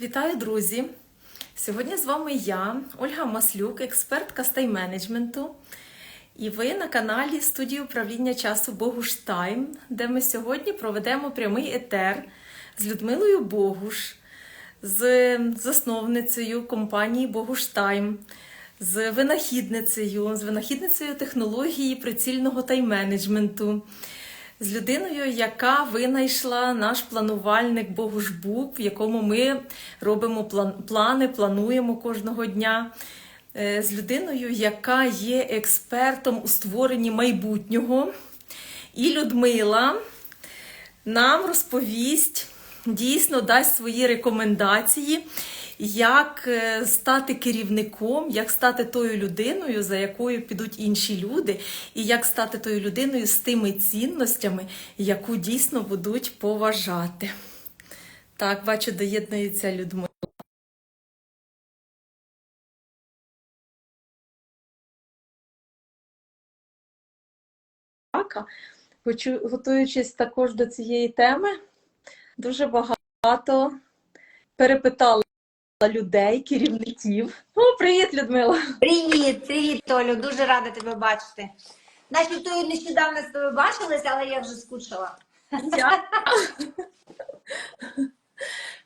Вітаю, друзі! Сьогодні з вами я, Ольга Маслюк, експертка з тайм-менеджменту. І ви на каналі студії управління часу Богуш Тайм, де ми сьогодні проведемо прямий етер з Людмилою Богуш, з засновницею компанії Богуш Тайм, з винахідницею, з винахідницею технології прицільного тайм-менеджменту з людиною, яка винайшла наш планувальник Богушбук, в якому ми робимо план, плани, плануємо кожного дня. Е, З людиною, яка є експертом у створенні майбутнього. І Людмила нам розповість, дійсно дасть свої рекомендації, як е, стати керівником, як стати тою людиною, за якою підуть інші люди, і як стати тою людиною з тими цінностями, яку дійсно будуть поважати. Так, бачу, доєднується Людмила. Готуючись також до цієї теми, дуже багато перепитала людей, керівників. О, привіт, Людмила! Привіт, привіт, Толю. Дуже рада тебе бачити. Начебто і нещодавно з тобою бачилися, але я вже скучила. Я-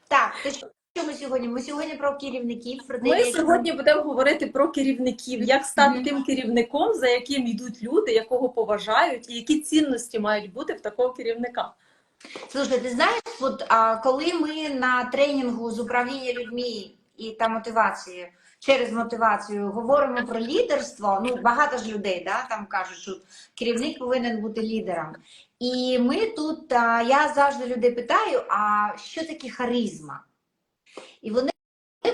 Так, то що ми сьогодні? Ми сьогодні про керівників, про те, Ми як- сьогодні будемо говорити про керівників, як стати тим керівником, за яким йдуть люди, якого поважають, і які цінності мають бути в такого керівника. Слушай, ти знаєш, от а, коли ми на тренінгу з управління людьми і та мотивації, через мотивацію говоримо про лідерство, ну багато ж людей да, там кажуть, що керівник повинен бути лідером. І ми тут, а, я завжди людей питаю, а що таке харизма? І вони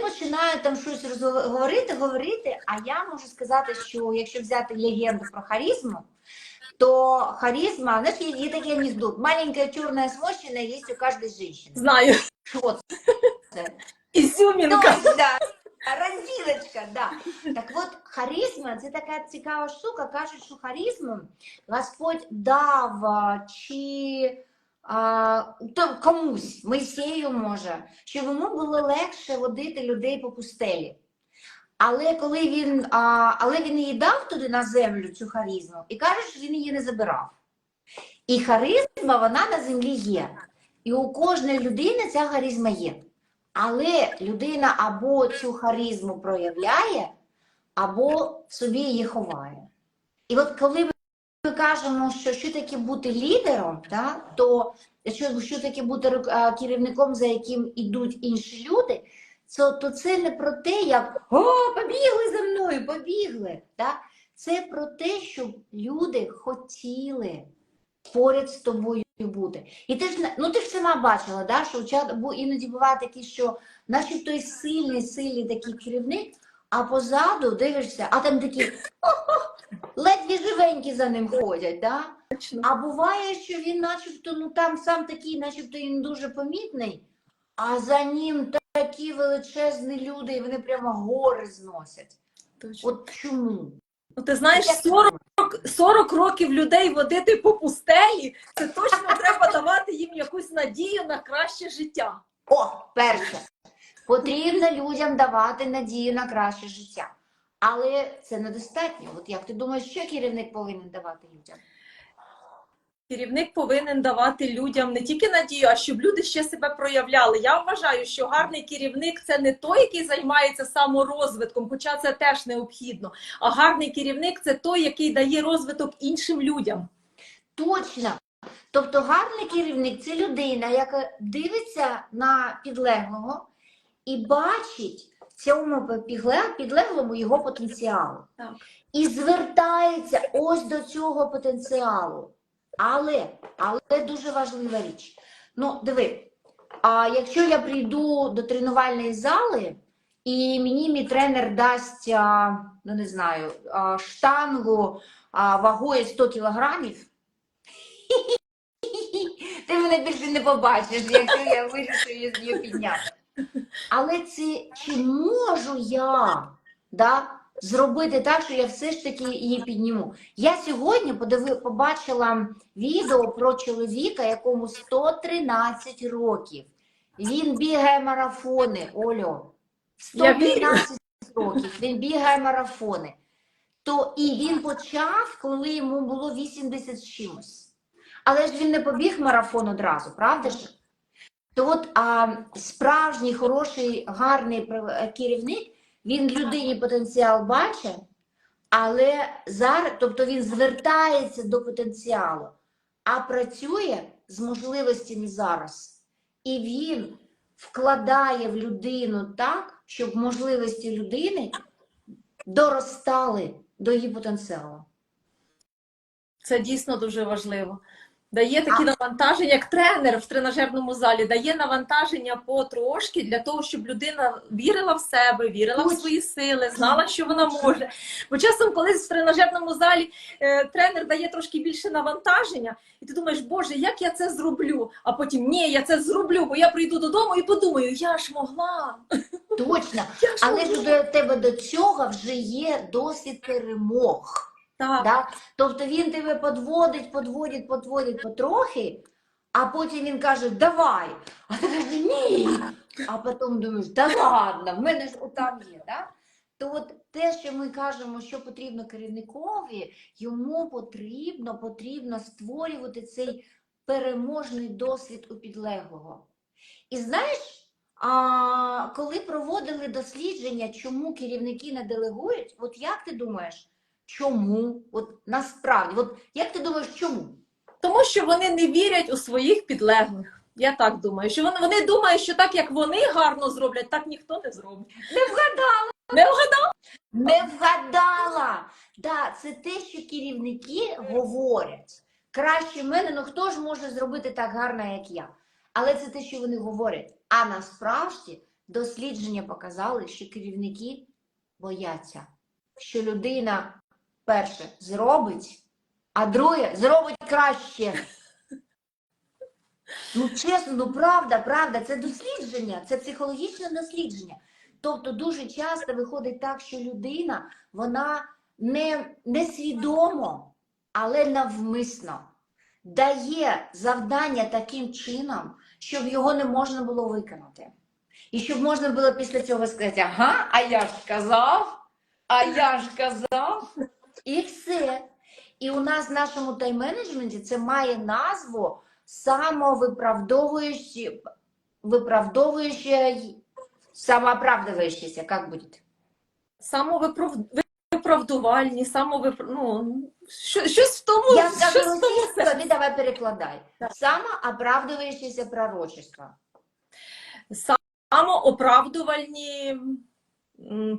починають там щось розгов- говорити, говорити, а я можу сказати, що якщо взяти легенду про харизму, то харизма, знаешь, есть, есть такой анекдот. Маленькая черная сморщина есть у каждой женщины. Знаю, Что это? ізюмінка. Ну, да. Розіночка, да. Так от, харизма це така цікава штука. Кажуть, що харизму Господь дав чи а, то комусь, Мойсею може, щоб йому було легше водити людей по пустелі. Але коли він, а, але він її дав туди на землю, цю харизму, і каже, що він її не забирав. І харизма, вона на землі є. І у кожної людини ця харизма є. Але людина або цю харизму проявляє, або собі її ховає. І от коли ми кажемо, що що таке бути лідером, да, то що, що таке бути керівником, за яким ідуть інші люди, то, то це не про те, як о, побігли за мною, побігли. Да? Це про те, щоб люди хотіли поряд з тобою бути. І ти ж ну ти ж сама бачила, да, що чат- бу- іноді буває такі, що начебто й сильний, сильний такий керівник, а позаду дивишся, а там такі ледві живенькі за ним ходять. Да? А буває, що він начебто, ну там сам такий, начебто він дуже помітний, а за ним такі величезні люди, і вони прямо гори зносять. Точно. От чому? Ну, ти знаєш, Як 40, 40 років людей водити по пустелі, це точно треба давати їм якусь надію на краще життя. О, перше, потрібно людям давати надію на краще життя. Але це недостатньо. От як ти думаєш, що керівник повинен давати людям? Керівник повинен давати людям не тільки надію, а щоб люди ще себе проявляли. Я вважаю, що гарний керівник це не той, який займається саморозвитком, хоча це теж необхідно. А гарний керівник це той, який дає розвиток іншим людям. Точно. Тобто гарний керівник це людина, яка дивиться на підлеглого і бачить в цьому підлеглому його потенціал. Так. І звертається ось до цього потенціалу. Але, але дуже важлива річ. Ну, диви, а якщо я прийду до тренувальної зали, і мені мій тренер дасть, ну не знаю, штангу вагою 100 кілограмів, ти мене більше не побачиш, якщо я вирішую її підняти. Але це чи можу я да, зробити так, що я все ж таки її підніму? Я сьогодні побачила відео про чоловіка, якому 113 років. Він бігає марафони, Олю. Я вірю. 115 років. Він бігає марафони. То і він почав, коли йому було 80 з чимось. Але ж він не побіг марафон одразу, правда ж? То от а, справжній, хороший, гарний керівник, він людині потенціал бачить, але зараз, тобто він звертається до потенціалу, а працює з можливостями зараз. І він вкладає в людину так, щоб можливості людини доростали до її потенціалу. Це дійсно дуже важливо. Дає такі навантаження, як тренер в тренажерному залі, дає навантаження потрошки для того, щоб людина вірила в себе, вірила в свої сили, знала, що вона може. Бо часом, колись в тренажерному залі е, тренер дає трошки більше навантаження, і ти думаєш, Боже, як я це зроблю? А потім ні, я це зроблю, бо я прийду додому і подумаю, я ж могла. Точно. Ж Але ж до тебе до цього вже є досвід перемог. Так. Да? Тобто він тебе подводить, подводить, подводить потрохи, а потім він каже, давай. А ти кажеш, ні. А потім думаєш, да ладно, в мене ж отам є. Да? То от те, що ми кажемо, що потрібно керівникові, йому потрібно, потрібно створювати цей переможний досвід у підлеглого. І знаєш, а, коли проводили дослідження, чому керівники не делегують, от як ти думаєш, чому? От насправді, от як ти думаєш, чому? Тому що вони не вірять у своїх підлеглих. Я так думаю, що вони, вони думають, що так як вони гарно зроблять, так ніхто не зробить. Не вгадала! Не вгадав? Не вгадала! Да, це те, що керівники говорять. Краще мене, ну хто ж може зробити так гарно, як я? Але це те, що вони говорять. А насправді дослідження показали, що керівники бояться, що людина перше зробить, а друге зробить краще. Ну, чесно, ну правда, правда, це дослідження, це психологічне дослідження. Тобто дуже часто виходить так, що людина вона не, не свідомо, але навмисно дає завдання таким чином, щоб його не можна було виконати. І щоб можна було після цього сказати, ага, а я ж казав, а я ж казав, і все. І у нас в нашому тайм-менеджменті це має назву самовиправдовуючи, виправдовуючи, самооправдывающийся, как будет? Самовиправдувальні, самовипр... ну, що, щось в тому, Я скажу в тому. російською, ти давай перекладай. Самооправдывающееся пророчество. Самооправдувальні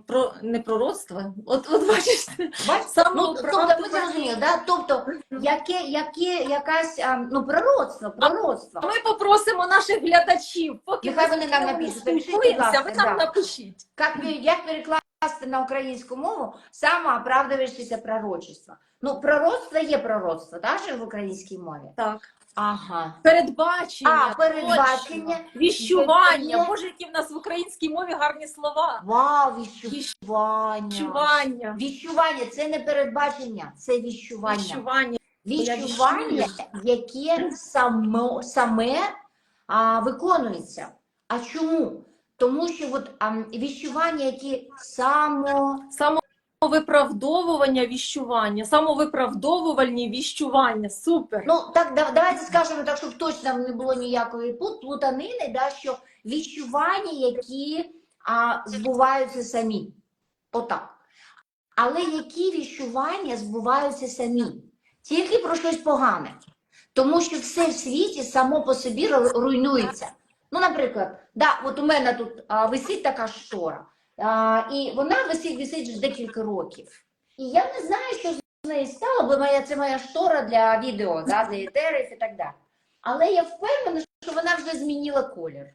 про... не пророцтва. От, от бачиш, Бач? Ну, тобто, ми зрозуміли, да? тобто, яке, яке, якась, а, ну, пророцтво, пророцтво. Ми попросимо наших глядачів, поки Нехай вони нам напишуть. Напишіть, будь ласка, ви нам да. напишіть. Как, як перекласти на українську мову самооправдывающееся пророчество? Ну, пророцтво є пророцтво, так, в українській мові? Так. Ага. Передбачення. А, передбачення. точно. Віщування. Є. Боже, які в нас в українській мові гарні слова. Вау, віщування. Віщування. Віщування це не передбачення, це віщування. Віщування. Віщування, яке само, саме а, виконується. А чому? Тому що от, а, віщування, яке само. Самовиправдовування віщування. Самовиправдовувальні віщування. Супер. Ну, так, да- давайте скажемо так, щоб точно не було ніякої плутанини, да, що віщування, які а, збуваються самі. Отак. Але які віщування збуваються самі? Тільки про щось погане. Тому що все в світі само по собі руйнується. Ну, наприклад, да, от у мене тут а, висить така штора, і вона висить, висить вже декілька років. І я не знаю, що з нею стало, бо моя, це моя штора для відео, да, для етерів і так далі. Але я впевнена, що вона вже змінила колір.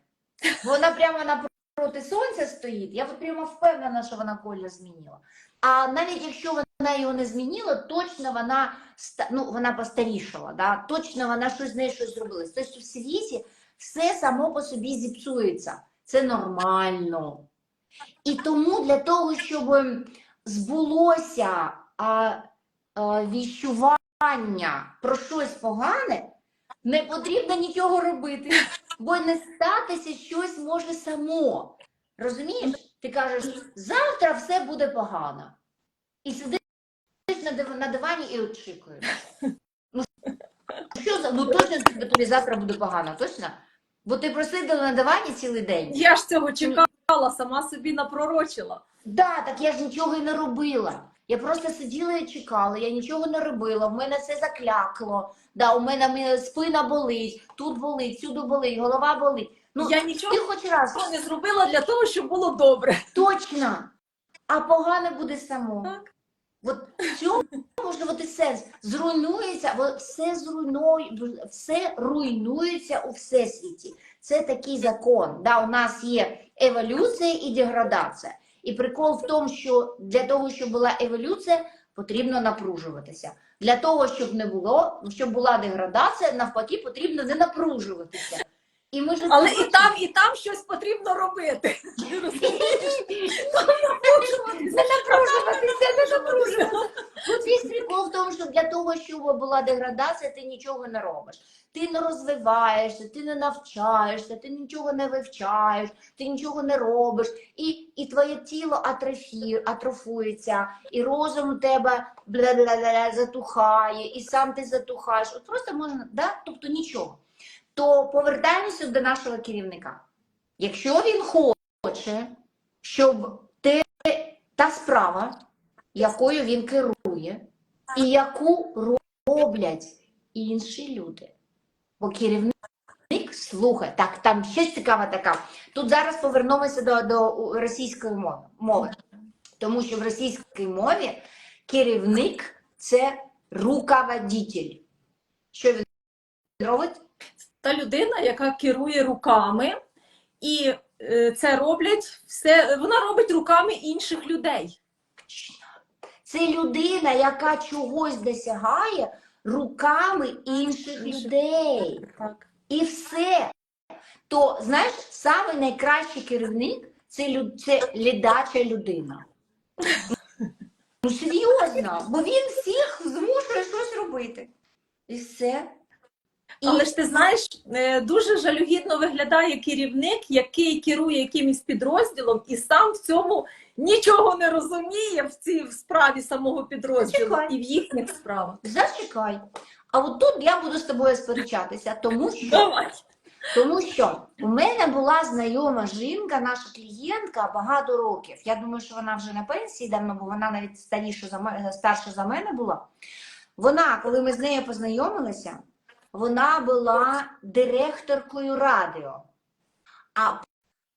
Вона прямо напроти сонця стоїть. Я прямо впевнена, що вона колір змінила. А навіть якщо вона його не змінила, точно вона ну, вона постарішала, да? точно вона щось з нею щось зробила. Тобто в світі все само по собі зіпсується. Це нормально. І тому для того, щоб збулося а, а, віщування про щось погане, не потрібно нічого робити. бо не статися щось може само. Розумієш? Ти кажеш, завтра все буде погано. І сидиш на, див- на дивані і очікуєш. Ну, що за ну точно тобі завтра буде погано, точно? Бо ти просиділа на дивані цілий день. Я ж цього чекала, сама собі напророчила. Да, так я ж нічого і не робила. Я просто сиділа і чекала, я нічого не робила, в мене все заклякло. Да, у мене, спина болить, тут болить, сюди болить, голова болить. Ну, я ти нічого хоч раз не зробила для того, щоб було добре. точно, а погано буде само. Так. От в цьому може бути сенс. Зруйнується, все зруйнує, все руйнується у всесвіті. Це такий закон. Да, у нас є еволюція і деградація. І прикол в тому, що для того, щоб була еволюція, потрібно напружуватися. Для того, щоб не було, щоб була деградація, навпаки, потрібно не напружуватися. І ми ж Але і там, і там щось потрібно робити. не напружуватися, не напружуватися. Тут весь прикол в тому, що для того, щоб була деградація, ти нічого не робиш. Ти не розвиваєшся, ти не навчаєшся, ти нічого не вивчаєш, ти нічого не робиш, і, і твоє тіло атрофі, атрофується, і розум у тебе бля-бля-бля затухає, і сам ти затухаєш. От просто можна, да? тобто нічого. То повертаємося до нашого керівника. Якщо він хоче, щоб те, та справа, якою він керує, і яку роблять інші люди. Бо керівник слухай, так, там ще цікава така. Тут зараз повернемося до, до російської мови, мови. Тому що в російській мові керівник це руководитель. Що він робить? Та людина, яка керує руками, і е, це роблять все, вона робить руками інших людей. Це людина, яка чогось досягає руками інших людей. Так. І все. То, знаєш, саме найкращий керівник це, люд... це лідача людина. Ну, серйозно, бо він всіх змушує щось робити. І все. І Але ж ти знаєш, е, дуже жалюгідно виглядає керівник, який керує якимось підрозділом, і сам в цьому нічого не розуміє в цій в справі самого підрозділу Чекай. і в їхніх справах. зачекай. А от тут я буду з тобою сперечатися, тому що Давай. Тому що у мене була знайома жінка, наша клієнтка багато років. Я думаю, що вона вже на пенсії давно, бо вона навіть старіша за мене, старша за мене була. Вона, коли ми з нею познайомилися, вона була директоркою радіо, а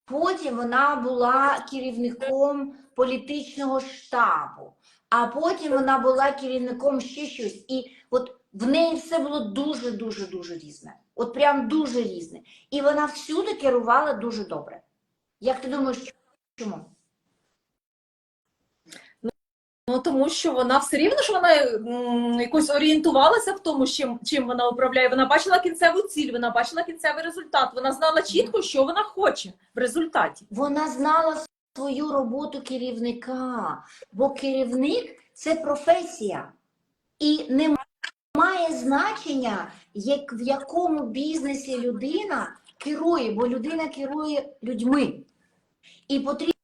потім вона була керівником політичного штабу, а потім вона була керівником ще щось. І от в неї все було дуже, дуже, дуже різне. От прям дуже різне. І вона всюди керувала дуже добре. Як ти думаєш, чому? Ну тому що вона все рівно ж вона якось орієнтувалася в тому, чим, чим вона управляє. Вона бачила кінцеву ціль, вона бачила кінцевий результат. Вона знала чітко, що вона хоче в результаті. Вона знала свою роботу керівника, бо керівник це професія. І не має значення, як, в якому бізнесі людина керує, бо людина керує людьми. І потрібно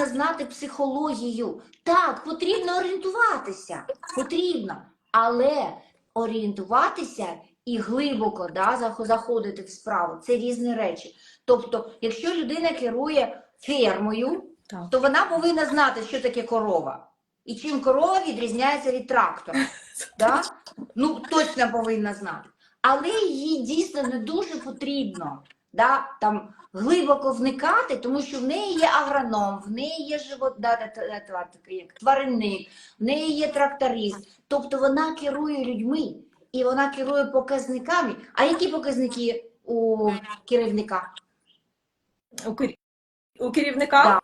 знати психологію. Так, потрібно орієнтуватися. Потрібно. Але орієнтуватися і глибоко да, заходити в справу це різні речі. Тобто, якщо людина керує фермою, Так. то вона повинна знати, що таке корова. І чим корова відрізняється від трактора. Да? Ну, точно повинна знати. Але їй дійсно не дуже потрібно да, там, глибоко вникати, тому що в неї є агроном, в неї є живот, да, да, тваринник, в неї є тракторист. Тобто вона керує людьми і вона керує показниками. А які показники у керівника? У, кер- у керівника Так.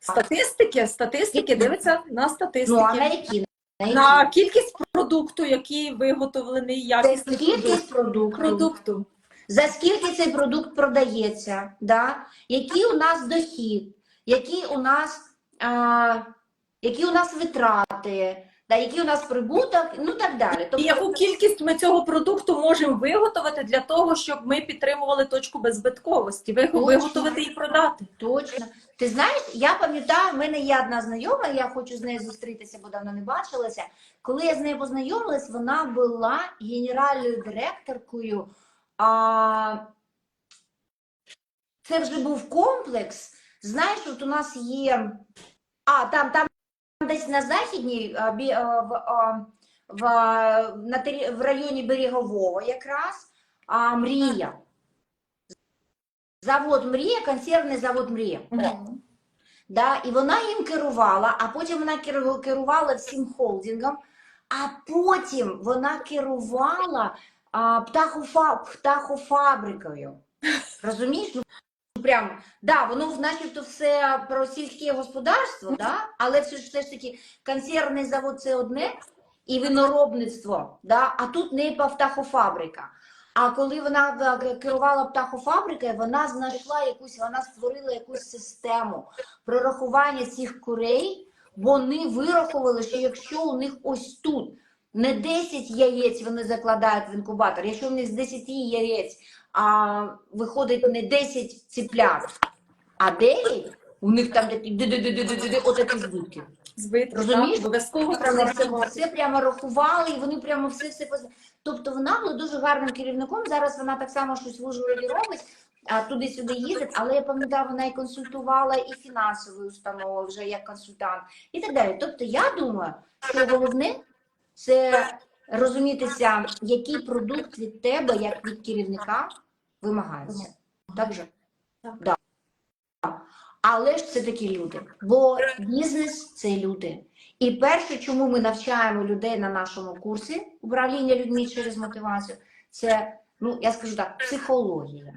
статистики, статистики дивиться на статистики. Ну, а на які? На, кількість продукту, який виготовлений, продукт. кількість продукту. продукту. За скільки цей продукт продається, да? який у нас дохід, які у нас, а, які у нас витрати, да, який у нас прибуток, ну так далі. І Тобто, яку кількість ми цього продукту можемо виготовити для того, щоб ми підтримували точку беззбитковості, виготовити і продати? Точно. Ти знаєш, я пам'ятаю, в мене є одна знайома, я хочу з нею зустрітися, бо давно не бачилася. Коли я з нею познайомилась, вона була генеральною директоркою. А... Це вже був комплекс. Знаєш, от у нас є. А, там, там десь на західній, а, бі- а, в, а, в, на в районі Берегового якраз а, Мрія. Завод Мрія, консервний завод Мрія. О. Да, і вона їм керувала, а потім вона керувала всім холдингом, а потім вона керувала птахофа, птахофабрикою. Розумієш? Ну, прям, да, воно начебто все про сільське господарство, да? але все ж все ж таки консервний завод це одне, і виноробництво, да? а тут не птахофабрика. А коли вона е, керувала птахофабрикою, вона знайшла якусь, вона створила якусь систему прорахування цих курей, вони вирахували, що якщо у них ось тут не 10 яєць вони закладають в інкубатор, якщо у них з 10 яєць а, виходить не 10 ціплят, а 9, у них там такі отакі збитки. Збитки, Розумієш? обов'язково Вони все, все прямо рахували, і вони прямо все все поз- Тобто вона була дуже гарним керівником. Зараз вона так само щось в Ужгороді робить, а туди-сюди їздить, але я пам'ятаю, вона і консультувала і фінансові установи вже як консультант, і так далі. Тобто, я думаю, що головне це розумітися, який продукт від тебе, як від керівника, вимагається. Так же? Так. Да. Але ж це такі люди, бо бізнес це люди. І перше, чому ми навчаємо людей на нашому курсі управління людьми через мотивацію, це, ну я скажу так, психологія.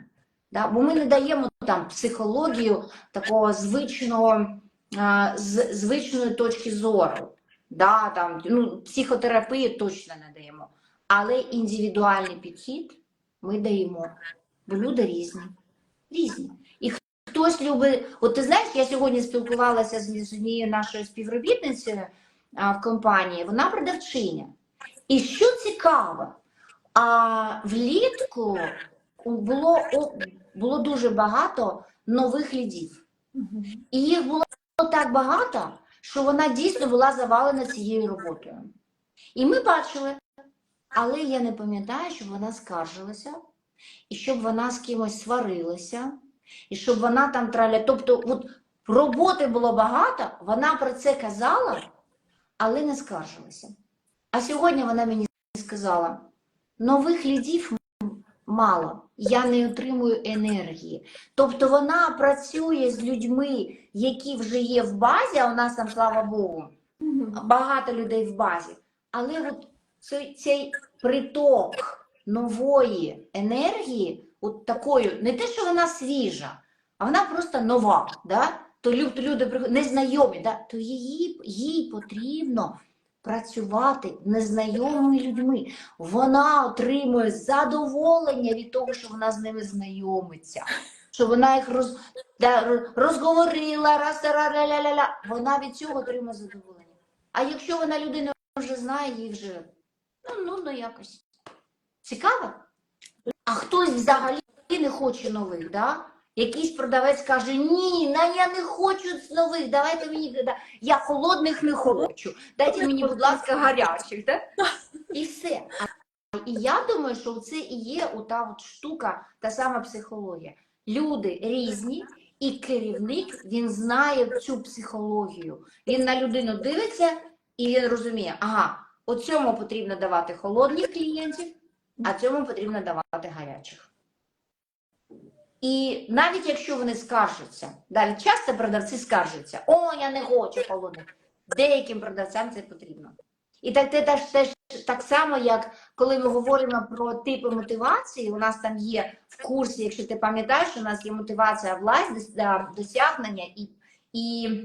Да? Бо ми не даємо там психологію такого звичного, з звичної точки зору. Да, там, ну, психотерапії точно не даємо. Але індивідуальний підхід ми даємо. Бо люди різні. Різні. І хтось любить. От ти знаєш, я сьогодні спілкувалася з однією нашою співробітницею а, в компанії, вона продавчиня. І що цікаво, а влітку було, о- було дуже багато нових лідів. І їх було так багато, що вона дійсно була завалена цією роботою. І ми бачили, але я не пам'ятаю, щоб вона скаржилася, і щоб вона з кимось сварилася, і щоб вона там траля. Тобто, от роботи було багато, вона про це казала, але не скаржилася. А сьогодні вона мені сказала: нових лідів мало, я не отримую енергії. Тобто вона працює з людьми, які вже є в базі, а у нас там, слава Богу, багато людей в базі. Але от цей, цей приток нової енергії, от такою, не те, що вона свіжа, а вона просто нова. Да? То люди незнайомі, да? то її, їй потрібно працювати незнайомими людьми. Вона отримує задоволення від того, що вона з ними знайомиться, що вона їх роз, розговорила, раз, ра, ля, ля, ля, ля. вона від цього отримує задоволення. А якщо вона людину вже знає, їй вже ну, нудно якось. Цікаво? А хтось взагалі не хоче нових, да? Якийсь продавець каже: ні, на я не хочу нових, давайте мені, я холодних не хочу. Дайте мені, будь ласка, гарячих. Да? І все. І я думаю, що це і є ота от штука, та сама психологія. Люди різні, і керівник він знає цю психологію. Він на людину дивиться і він розуміє, ага, от цьому потрібно давати холодних клієнтів, а цьому потрібно давати гарячих. І навіть якщо вони скаржаться, далі часто продавці скаржаться, о, я не хочу холодних. Деяким продавцям це потрібно. І так це теж, теж так само, як коли ми говоримо про типи мотивації, у нас там є в курсі, якщо ти пам'ятаєш, у нас є мотивація власть, дос- досягнення і, і,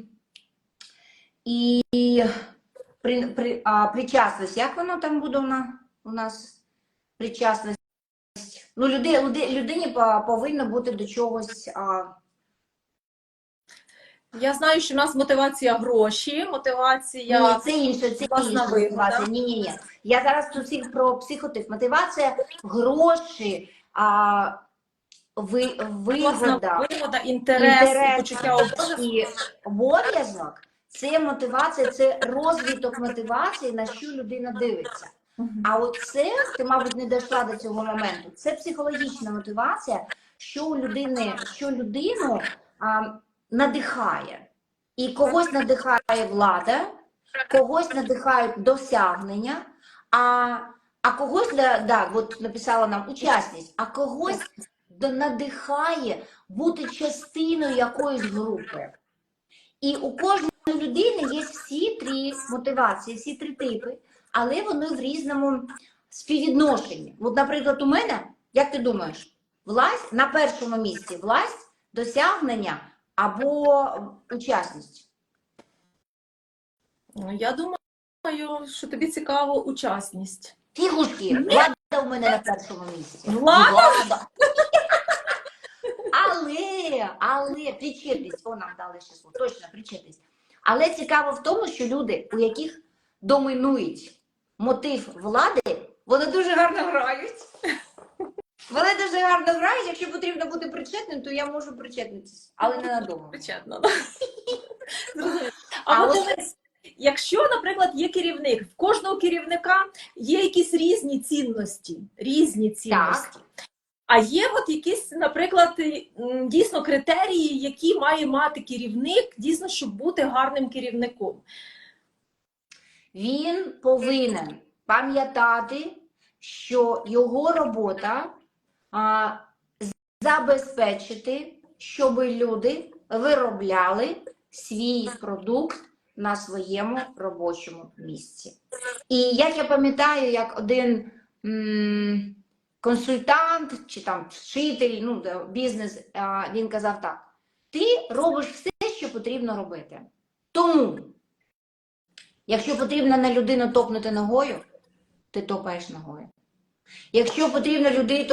і при, при, а, причасність. Як воно там буде у у нас причасність? Ну, люди, люди, людині повинно бути до чогось. А, Я знаю, що в нас мотивація гроші, мотивація. Ні, це інше, це інша мотивація. Ні, ні, ні. Я зараз тут всіх про психотип. Мотивація, гроші, а, ви, вигода, вигода, інтерес, інтерес почуття і обов'язок. Це мотивація, це розвиток мотивації, на що людина дивиться. А от це, ти, мабуть, не дійшла до цього моменту. Це психологічна мотивація, що у людини, що людину а, надихає. І когось надихає влада, когось надихають досягнення, а, а когось да, от написала нам учасність, а когось надихає бути частиною якоїсь групи. І у кожної людини є всі три мотивації, всі три типи, але вони в різному співвідношенні. От, наприклад, у мене, як ти думаєш, власть на першому місці власть, досягнення або учасність. Ну, Я думаю, що тобі цікаво учасність. Фігушки, влада у мене на першому місці. Влада? Влада. Але, але причетність, о, нам дали ще слово, точно причетність. Але цікаво в тому, що люди, у яких домінують мотив влади, вони дуже гарно грають. Вони дуже гарно грають. Якщо потрібно бути причетним, то я можу причетнитися, але не надовго. Причетно. да. А от якщо, наприклад, є керівник, в кожного керівника є якісь різні цінності, різні цінності. А є от якісь, наприклад, дійсно критерії, які має мати керівник, дійсно, щоб бути гарним керівником. Він повинен пам'ятати, що його робота а, забезпечити, щоб люди виробляли свій продукт на своєму робочому місці. І як я пам'ятаю, як один м, консультант чи там вчитель, ну, бізнес, а, він казав так: ти робиш все, що потрібно робити. Тому Якщо потрібно на людину топнути ногою, ти топаєш ногою. Якщо потрібно людину